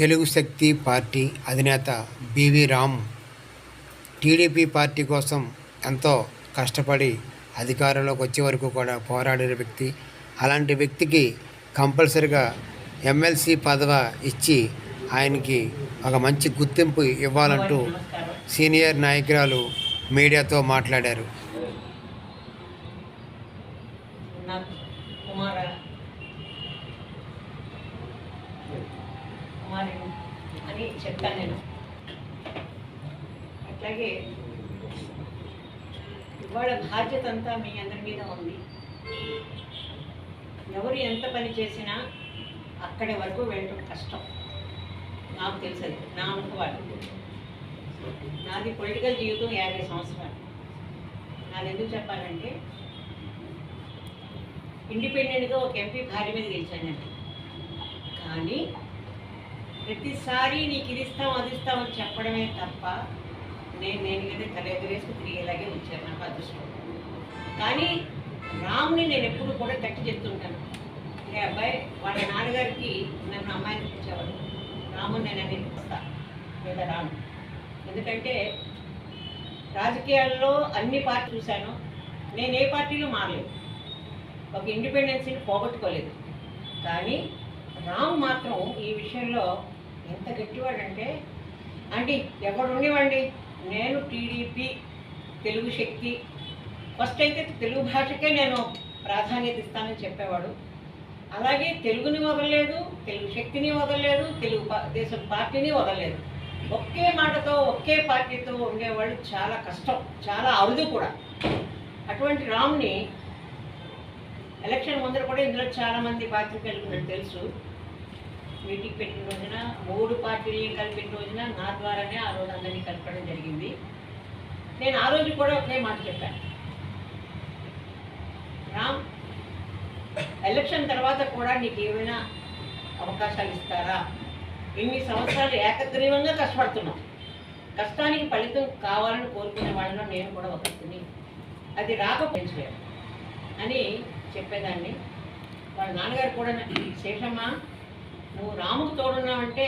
Telugu Shakti party అధినేత BV Ram TDP party కోసం ఎంతో కష్టపడి అధికారంలోకి వచ్చే వరకు కూడా పోరాడిన వ్యక్తి. అలాంటి వ్యక్తికి కంపల్సరిగా ఎమ్మెల్సీ పదవ ఇచ్చి ఆయనకి ఒక మంచి గుర్తింపు ఇవ్వాలంటూ సీనియర్ నాయకురాలు మీడియాతో మాట్లాడారు నా కుమార కుమారి అని చెప్తాను నేను. అట్లాగే ఇవాళ బాధ్యత అంతా మీ అందరి మీద ఉంది. ఎవరు ఎంత పని చేసినా అక్కడి వరకు వెళ్ళడం కష్టం. నాకు తెలుసది నా అనుభవాలు. నాది పొలిటికల్ జీవితం యాభై సంవత్సరాలు. నాది ఎందుకు చెప్పాలంటే ఇండిపెండెంట్గా ఒక ఎంపీ భార్య మీద గెలిచానండి. కానీ ప్రతిసారి నీకు ఇది ఇస్తాం అది ఇస్తాం అని చెప్పడమే తప్ప నేను నేను కదా తలెదురేసుకు తిరిగేలాగే వచ్చాను నాకు అదృష్టం. కానీ రాముని నేను ఎప్పుడు కూడా గట్టి చెప్తుంటాను. ఏ అబ్బాయి వాళ్ళ నాన్నగారికి నన్ను అమ్మాయిని పిలిచేవాడు. రాముని నేను అనేది వస్తా లేదా రాము ఎందుకంటే రాజకీయాల్లో అన్ని పార్టీ చూశాను. నేను ఏ పార్టీలో మారలేదు. ఒక ఇండిపెండెన్సీని పోగొట్టుకోలేదు. కానీ రామ్ మాత్రం ఈ విషయంలో ఎంత గట్టివాడంటే అంటే ఎవడుండేవాడి నేను టీడీపీ తెలుగు శక్తి. ఫస్ట్ అయితే తెలుగు భాషకే నేను ప్రాధాన్యత ఇస్తానని చెప్పేవాడు. అలాగే తెలుగుని వదలలేదు తెలుగు శక్తిని వదలలేదు తెలుగు దేశం పార్టీని వదలలేదు. ఒకే మాటతో ఒకే పార్టీతో ఉండేవాళ్ళు చాలా కష్టం చాలా అరుదు కూడా. అటువంటి రామ్ని ఎలక్షన్ ముందర కూడా ఇందులో చాలామంది మంది పాత్రికేయులకు తెలుసు. మీటింగ్ పెట్టిన రోజున మూడు పార్టీలు కలిపిన రోజున నా ద్వారానే ఆ రోజు అందరినీ కలపడం జరిగింది. నేను ఆ రోజు కూడా ఒకే మాట చెప్పాను. రామ్ ఎలక్షన్ తర్వాత కూడా నీకు ఏమైనా అవకాశాలు ఇస్తారా? ఇన్ని సంవత్సరాలు ఏకగ్రీవంగా కష్టపడుతున్నాం కష్టానికి ఫలితం కావాలని కోరుకునే వాళ్ళలో నేను కూడా ఒకరిని. అది రాకపోయించలేదు అని చెప్పేదాన్ని. వాళ్ళ నాన్నగారు కూడా నాకు, నువ్వు రాముకు తోడున్నావంటే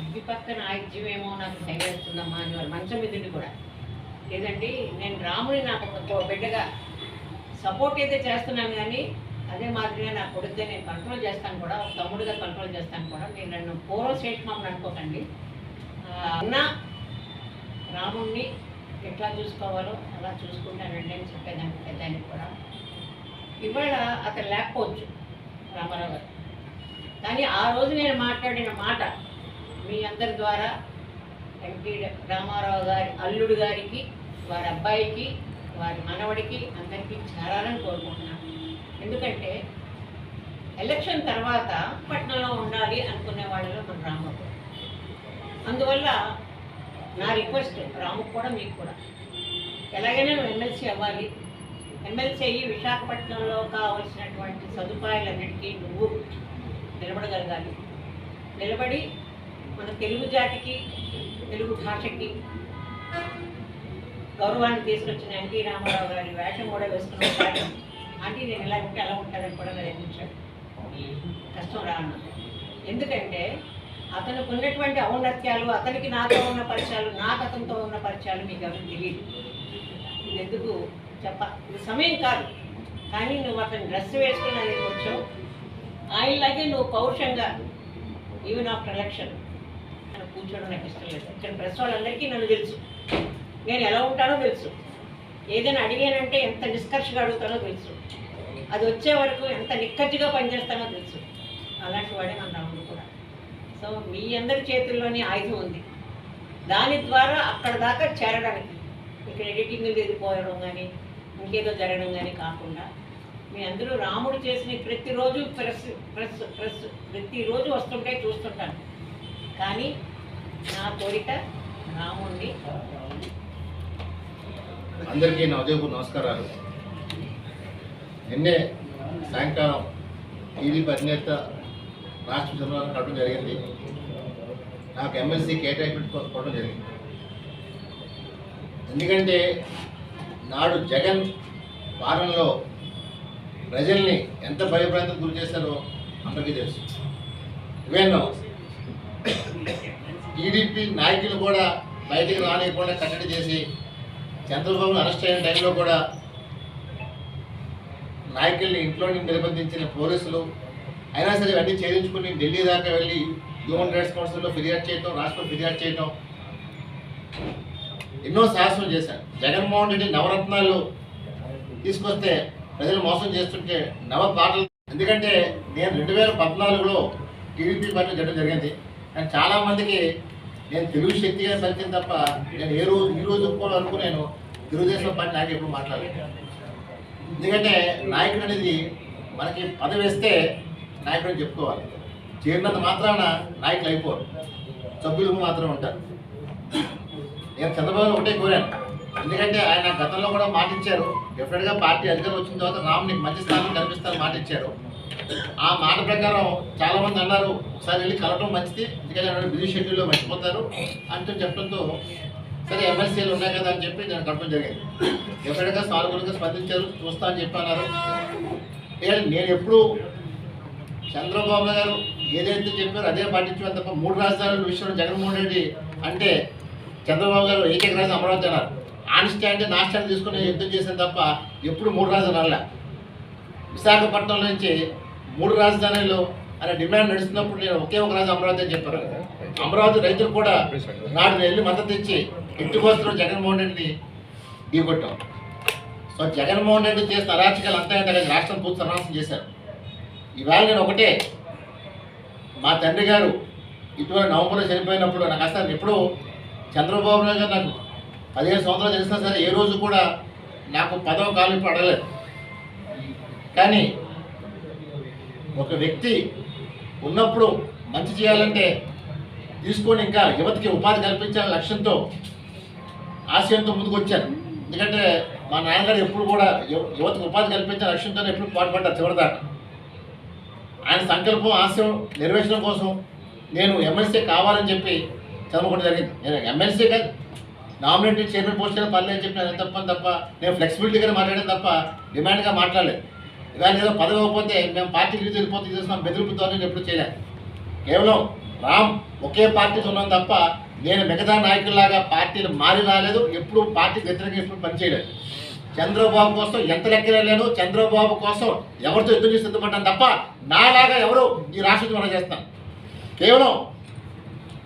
అగ్గి పక్కన ఆయుధ్యమేమో నాకు భయవేస్తుందమ్మా అని వాళ్ళు మంచం మీదుండి కూడా. లేదండి నేను రాముని నాకు ఒక బిడ్డగా సపోర్ట్ అయితే చేస్తున్నాను కానీ అదే మాదిరిగా నా కొడుకుతే నేను కంట్రోల్ చేస్తాను కూడా ఒక తమ్ముడుగా కంట్రోల్ చేస్తాను కూడా. నేను నన్ను పూర్వ శేషమామని అనుకోకండి. అన్నా అన్న రాముణ్ణి ఎట్లా చూసుకోవాలో అలా చూసుకుంటానండి అని చెప్పేదాన్ని పెద్దానికి కూడా. ఇవాళ అతను లేకపోవచ్చు రామారావు గారు. కానీ ఆ రోజు నేను మాట్లాడిన మాట మీ అందరి ద్వారా ఎన్టీ రామారావు గారి అల్లుడు గారికి వారి అబ్బాయికి వారి మనవడికి అందరికీ చేరాలని కోరుకుంటున్నాను. ఎందుకంటే ఎలక్షన్ తర్వాత పట్టణంలో ఉండాలి అనుకునే వాళ్ళలో మన రామబాబు అందువల్ల నా రిక్వెస్ట్ రాముకు కూడా మీకు కూడా. ఎలాగైనా నువ్వు ఎమ్మెల్సీ అవ్వాలి. ఎమ్మెల్సీ అయ్యి విశాఖపట్నంలో కావలసినటువంటి సదుపాయాలన్నిటికీ నువ్వు నిలబడగలగాలి నిలబడి మన తెలుగు జాతికి తెలుగు భాషకి గౌరవాన్ని తీసుకొచ్చిన ఎన్టీ రామారావు గారి వేషం కూడా వేసుకుని ఉంటాడు ఆంటీ నేను ఎలా ఉంటే అలా ఉంటాడని కూడా గ్రహించాడు కష్టం రాను ఎందుకంటే అతనికి ఉన్నటువంటి ఔన్నత్యాలు అతనికి నాతో ఉన్న పరిచయాలు నాకు అతనితో ఉన్న పరిచయాలు మీకు ఎవరికి తెలియదు. ఇది ఎందుకు చెప్ప ఇది సమయం కాదు. కానీ నువ్వు అతను డ్రెస్ వేసుకుని అనేది వచ్చావు. ఆయనలాగే నువ్వు పౌరుషంగా ఈవెన్ ఆఫ్టర్ ఎలక్షన్ నన్ను కూర్చోవడం నాకు ఇష్టం లేదు. ఇక్కడ ప్రెస్ వాళ్ళందరికీ నన్ను తెలుసు. నేను ఎలా ఉంటానో తెలుసు. ఏదైనా అడిగానంటే ఎంత నిష్కర్షగా అడుగుతానో తెలుసు. అది వచ్చే వరకు ఎంత నిక్కచ్చిగా పనిచేస్తానో తెలుసు. అలాంటి వాడే మన రాముడు కూడా. సో మీ అందరి చేతుల్లోనే ఆయుధం ఉంది. దాని ద్వారా అక్కడ దాకా చేరడానికి. ఇక్కడ ఎడిటింగ్ లేదు పోయడం కానీ ఇంకేదో జరగడం కానీ కాకుండా మీ అందరూ రాముడు చేసిన ప్రతిరోజు ప్రెస్ ప్రెస్ ప్రెస్ ప్రతిరోజు వస్తుంటే చూస్తుంటాను. కానీ నా కోరిక రాముడిని అందరికీ నా నమస్కారాలు. నిన్నే సాయంకాలం టీడీపీ అధినేత రాష్ట్ర చంద్రబాబు కట్టడం జరిగింది. నాకు ఎమ్మెల్సీ కేటాయింపు కొట్టడం జరిగింది. ఎందుకంటే నాడు జగన్ పాలనలో ప్రజల్ని ఎంత భయభ్రాంతికి గురి చేశారో అందరికీ తెలుసు. ఇవేనో టీడీపీ నాయకులు కూడా బయటికి రానియకుండా కట్టడి చేసి చంద్రబాబు అరెస్ట్ అయిన టైంలో కూడా నాయకుల్ని ఇంట్లోని నిర్బంధించిన పోలీసులు అయినా సరే ఇవన్నీ ఛేదించుకుని ఢిల్లీ దాకా వెళ్ళి హ్యూమన్ రైట్స్ కౌన్సిల్లో ఫిర్యాదు చేయటం రాష్ట్రంలో ఫిర్యాదు చేయటం ఎన్నో సాహసం చేశారు. జగన్మోహన్ రెడ్డి నవరత్నాలు తీసుకొస్తే ప్రజలు మోసం చేస్తుంటే నవ పాటలు. ఎందుకంటే నేను రెండు వేల పద్నాలుగులో టీడీపీ పార్టీ చేయడం జరిగింది. కానీ చాలామందికి నేను తెలుగు శక్తిగా పరిచయం తప్ప నేను ఏ రోజు ఈ రోజు కూడా నేను తెలుగుదేశం పార్టీ నాకు ఎప్పుడు మాట్లాడలేదు. ఎందుకంటే నాయకుడు అనేది మనకి పదవి వేస్తే నాయకుడు చెప్పుకోవాలి. చేరినంత మాత్రాన నాయకులు అయిపోరు. సభ్యులకు మాత్రం ఉంటారు. నేను చంద్రబాబు ఒకటే కోరాను. ఎందుకంటే ఆయన గతంలో కూడా మాట ఇచ్చారు. డెఫినెట్గా పార్టీ అధికారం వచ్చిన తర్వాత రామ్ నీకు మంచి స్థానం కనిపిస్తాను మాట ఇచ్చారు. ఆ మాట ప్రకారం చాలా మంది అన్నారు ఒకసారి వెళ్ళి కలవడం మంచిది ఎందుకంటే బిజీ షెడ్యూల్లో మర్చిపోతారు అంటూ చెప్పడంతో సరే ఎమ్మెల్సీలు ఉన్నాయి కదా అని చెప్పి నేను కలపడం జరిగింది. డెఫినెట్గా సానుకూలంగా స్పందించారు చూస్తా అని చెప్పి అన్నారు. నేను ఎప్పుడు చంద్రబాబు గారు ఏదైతే చెప్పారో అదే పాటించారు తప్ప మూడు రాజధానుల విషయంలో జగన్మోహన్ రెడ్డి అంటే చంద్రబాబు గారు ఏకైక రాజు అమరావతి అన్నారు. ఆన్ స్టాండ్ నా స్టాండ్ తీసుకుని యుద్ధం చేశాను తప్ప ఎప్పుడు మూడు రాజధానుల. విశాఖపట్నం నుంచి మూడు రాజధానులు అనే డిమాండ్ నడుస్తున్నప్పుడు నేను ఒకే ఒక రాజు అమరావతి అని చెప్పారు అమరావతి రైతులు కూడా నాడు వెళ్ళి మద్దతు ఇచ్చి ఎట్టుకోస్తున్న జగన్మోహన్ రెడ్డిని ఢీకొట్టాం. సో జగన్మోహన్ రెడ్డి చేసిన అరాచకాలు అంతా ఏంటంటే రాష్ట్రం పూర్తి సర్వనాశనం చేశారు. ఇవాళ నేను ఒకటే మా తండ్రి గారు ఇటువంటి నవంబర్లో చనిపోయినప్పుడు నాకు అసలు ఎప్పుడూ చంద్రబాబు నాయుడు గారు నాకు పదిహేను సంవత్సరాలు తెలిసినా సరే ఏ రోజు కూడా నాకు పదవ కాలం పడలేదు. కానీ ఒక వ్యక్తి ఉన్నప్పుడు మంచి చేయాలంటే తీసుకొని ఇంకా యువతకి ఉపాధి కల్పించాలనే లక్ష్యంతో ఆశయంతో ముందుకు వచ్చాను ఎందుకంటే మా నాన్నగారు ఎప్పుడు కూడా యువతకు ఉపాధి కల్పించే లక్ష్యంతో ఎప్పుడు పాటుపడ్డారు చివరిదాకా. ఆయన సంకల్పం ఆశయం నెరవేర్చడం కోసం నేను ఎమ్మెల్సీ కావాలని చెప్పి చదువుకోవడం జరిగింది. నేను ఎమ్మెల్సీ కాదు నామినేటెడ్ చైర్మన్ పోస్ట్ అయినా పర్లేదు అని చెప్పి నేను తప్పని తప్ప నేను ఫ్లెక్సిబిలిటీగా మాట్లాడాను తప్ప డిమాండ్గా మాట్లాడలేదు. ఇవాళ ఏదో పదవి అవ్వకపోతే మేము పార్టీ రిలీజ్ వెళ్ళిపోతే చేస్తున్నాం బెదిరింపుతో నేను ఎప్పుడు చేయలేదు కేవలం రామ్ ఒకే పార్టీతో ఉన్నాం తప్ప నేను మిగతా నాయకుల్లాగా పార్టీలు మారి రాలేదు ఎప్పుడు పార్టీ వ్యతిరేకంగా ఎప్పుడు పనిచేయలేదు చంద్రబాబు కోసం ఎంత లెక్కలేను చంద్రబాబు కోసం ఎవరితో యుద్ధం చేసి సిద్ధపడ్డాను తప్ప నాలాగా ఎవరు ఈ రాష్ట్రం మనం చేస్తాను కేవలం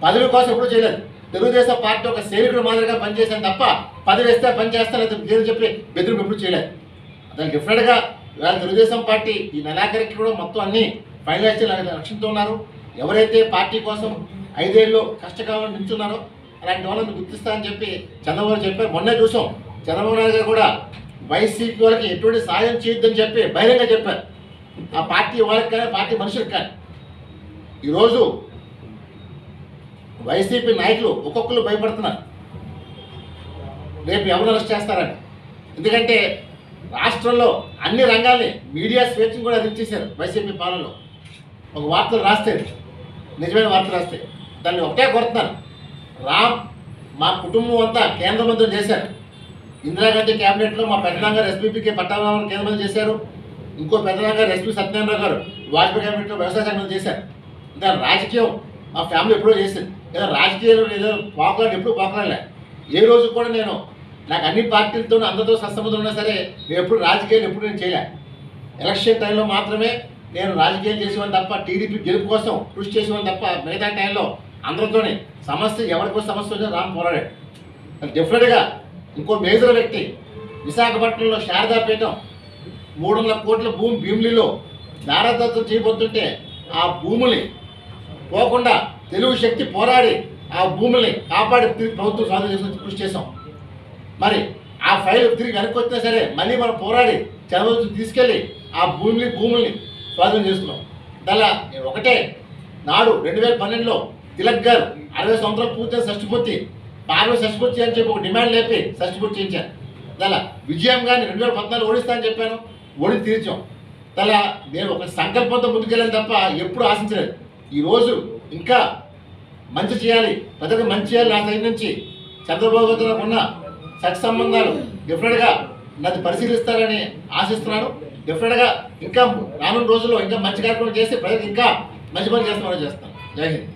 పదవి కోసం ఎప్పుడు చేయలేదు. తెలుగుదేశం పార్టీ ఒక సైనికుడు మాదిరిగా పనిచేశాను తప్ప పది వేస్తే పని చేస్తాను పేరు చెప్పి బెదిరింపు ఎప్పుడు చేయలేదు. దానికి డిఫరెంట్గా ఇవాళ తెలుగుదేశం పార్టీ ఈ నెలాఖరికి కూడా మొత్తం అన్ని ఫైనలైజ్ చేయాలని లక్ష్యంతో ఉన్నారు. ఎవరైతే పార్టీ కోసం ఐదేళ్ళు కష్టకాలం నిల్చున్నారో అలాంటి వాళ్ళని గుర్తిస్తా అని చెప్పి చంద్రబాబు చెప్పారు. మొన్నే చూసాం. చంద్రబాబు నాయుడు గారు కూడా వైసీపీ వాళ్ళకి ఎటువంటి సాయం చేయొద్దని చెప్పి బహిరంగ చెప్పారు. ఆ పార్టీ వాళ్ళకి కానీ పార్టీ మనుషులకు కానీ. ఈరోజు వైసీపీ నాయకులు ఒక్కొక్కరు భయపడుతున్నారు. రేపు ఎవరు అరెస్ట్ చేస్తారని. ఎందుకంటే రాష్ట్రంలో అన్ని రంగాల్ని మీడియా స్వేచ్ఛను కూడా అందించేశారు వైసీపీ పాలనలో. ఒక వార్తలు రాస్తే నిజమైన వార్తలు రాస్తే దాన్ని ఒకటే కొడుతున్నారు రామ్ మా కుటుంబం అంతా కేంద్ర మంత్రులు చేశారు. ఇందిరాగాంధీ క్యాబినెట్లో మా పెద్దనాన్నగారు ఎస్పీపీకి పట్టాభారం కేంద్ర మంత్రి చేశారు. ఇంకో పెద్దనాన్నగారు ఎస్పీ సత్యనారాయణ గారు వాజ్పేయి క్యాబినెట్లో వ్యవసాయ శాఖ మంత్రి చేశారు. దాని రాజకీయం మా ఫ్యామిలీ ఎప్పుడో చేసింది. ఏదో రాజకీయాలు ఏదో పోకలాడు ఎప్పుడు పోకలాడలే ఏ రోజు కూడా నేను నాకు అన్ని పార్టీలతో అందరితో సత్సంబంధం ఉన్నా సరే నేను ఎప్పుడు రాజకీయాలు ఎప్పుడు నేను చేయలే. ఎలక్షన్ టైంలో మాత్రమే నేను రాజకీయాలు చేసేవాడిని తప్ప టీడీపీ గెలుపు కోసం కృషి చేసేవాడిని తప్ప మిగతా టైంలో అందరితోనే సమస్య ఎవరికో సమస్య వచ్చినా రామ్ పోరాడాడు డెఫినెట్గా ఇంకో మేజర్ వ్యక్తి. విశాఖపట్నంలో శారదాపీఠం మూడు వందల కోట్ల భూమి భీమిలిలో దారదత్తం చేయబోతుంటే ఆ భూముల్ని పోకుండా తెలుగు శక్తి పోరాడి ఆ భూముల్ని కాపాడి తిరిగి ప్రభుత్వం స్వాధీనం చేసుకొని కృషి చేసాం మరి ఆ ఫైల్ తిరిగి వెనక్కి వచ్చినా సరే మళ్ళీ మనం పోరాడి చంద్రబాబు తీసుకెళ్ళి ఆ భూమిని భూముల్ని స్వాధీనం చేసుకున్నాం. దానిలా నేను ఒకటే నాడు రెండు వేల పన్నెండులో తిలక్ గారు అరవై సంవత్సరాలు పూర్తి షష్టిపూర్తి పార్వీ షష్టిపూర్తి అని చెప్పి ఒక డిమాండ్ లేపి షష్టిపూర్తి చేయించాను దానిలా విజయం గారిని రెండు వేల పద్నాలుగు ఓడిస్తా అని చెప్పాను ఓడి తీర్చాం. దానిలా నేను ఒక సంకల్పంతో ముందుకెళ్ళాను తప్ప ఎప్పుడు ఆశించలేదు. ఈరోజు ఇంకా మంచి చేయాలి. ప్రజలకు మంచి చేయాలి నా సైడ్ నుంచి. చంద్రబాబు ఉన్న సత్ సంబంధాలు డెఫినెట్గా నన్ను పరిశీలిస్తారని ఆశిస్తున్నాను. డెఫినెట్గా ఇంకా రానున్న రోజుల్లో ఇంకా మంచి కార్యక్రమం చేసి ప్రజలకు ఇంకా మంచి పని చేస్తామని చేస్తాను. జై హింద్.